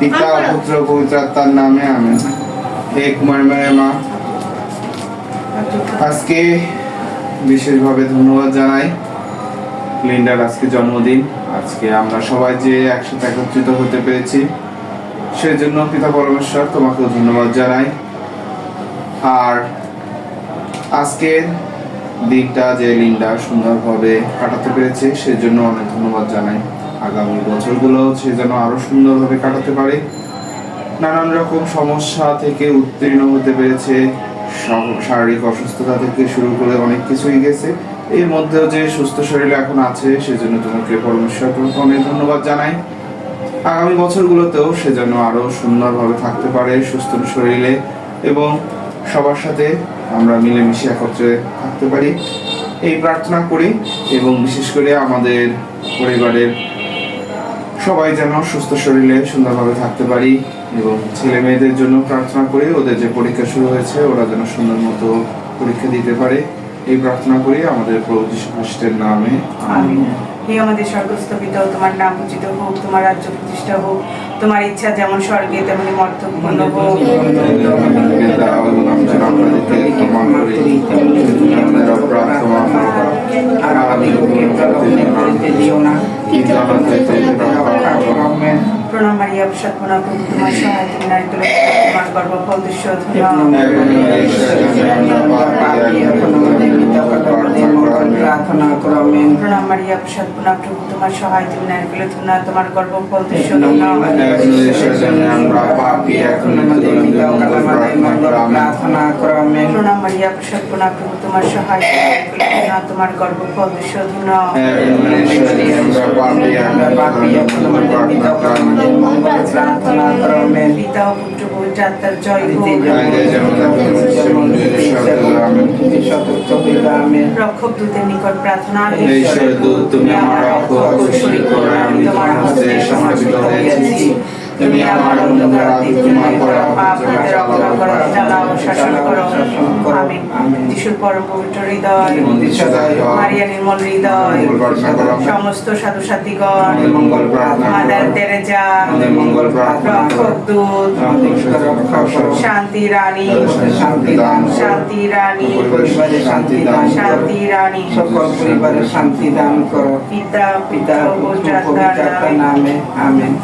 পিতা পুত্র পবিত্র আত্মার নামে আমেন। হে কুমার মা আজকে বিশেষভাবে ধন্যবাদ জানাই। লিন্ডার আজকে জন্মদিন। আজকে আমরা সবাই যে একসাথে একত্রিত হতে পেরেছি সেজন্য পিতা পরমেশ্বর তোমাকেও ধন্যবাদ জানাই। আর আজকের দিনটা যে লিন্ডা সুন্দরভাবে কাটাতে পেরেছে সেজন্য অনেক ধন্যবাদ জানাই। আগামী বছরগুলো সে যেন আরও সুন্দরভাবে কাটাতে পারে। নানান রকম সমস্যা থেকে উত্তীর্ণ হতে পেরেছে। শারীরিক অসুস্থতা থেকে শুরু করে অনেক কিছুই গেছে। এর মধ্যেও যে সুস্থ শরীর এখন আছে, সেজন্য তোমাকে পরমেশ্বর তোমাকে অনেক ধন্যবাদ জানাই। আগামী বছরগুলোতেও সে যেন আরও সুন্দরভাবে থাকতে পারে সুস্থ শরীরে এবং সবার সাথে আমরা মিলেমিশে একত্রে থাকতে পারি। এই প্রার্থনা করি এবং বিশেষ করে আমাদের পরিবারের সবাই যেন সুস্থ শরীরে সুন্দরভাবে থাকতে পারি এবং ছেলে মেয়েদের জন্য প্রার্থনা করি ওদের যে পরীক্ষা শুরু হয়েছে ওরা যেন সুন্দর মতো পরীক্ষা দিতে পারে এই প্রার্থনা করি আমাদের প্রভু যীশু খ্রিস্টের নামে আমিন হে আমাদের স্বর্গস্থ পিতা তোমার নাম পূজিত হোক তোমার রাজ্য প্রতিষ্ঠা হোক তোমার ইচ্ছা যেমন স্বর্গে তেমনি মর্ত পূর্ণ হোক আমাদের অপরাধ প্রণাম মারিয়া প্রসাদ প্রণাম প্রভু তোমার সহায় তুমি নারী তুলে তোমার গর্ভফল প্রার্থনা করবেন প্রণাম মারিয়া প্রসাদ প্রণাম প্রভু তোমার সহায় তুমি নারী তুলে তোমার গর্ভফল দুঃসধ আমরা পাপী এখন আমাদের প্রার্থনা করবেন প্রণাম মারিয়া প্রসাদ প্রণাম প্রভু তোমার সহায় তোমার গর্ভফল প্রার্থনা নিকট প্রার্থনা তুমি আমার তুমি আমার অন্ধকার তোমার পাপ করো জ্বালাও শাসন করো। যিশুর পরম পবিত্র হৃদয় মারিয়া নির্মল হৃদয় সমস্ত সাধু সাথীগণ। মাদার তেরেজা। রক্ষক দূত। শান্তি রানী শান্তি শান্তি রানী শান্তি রানী সকল পরিবারে শান্তি দান করো পিতা পিতা নামে আমেন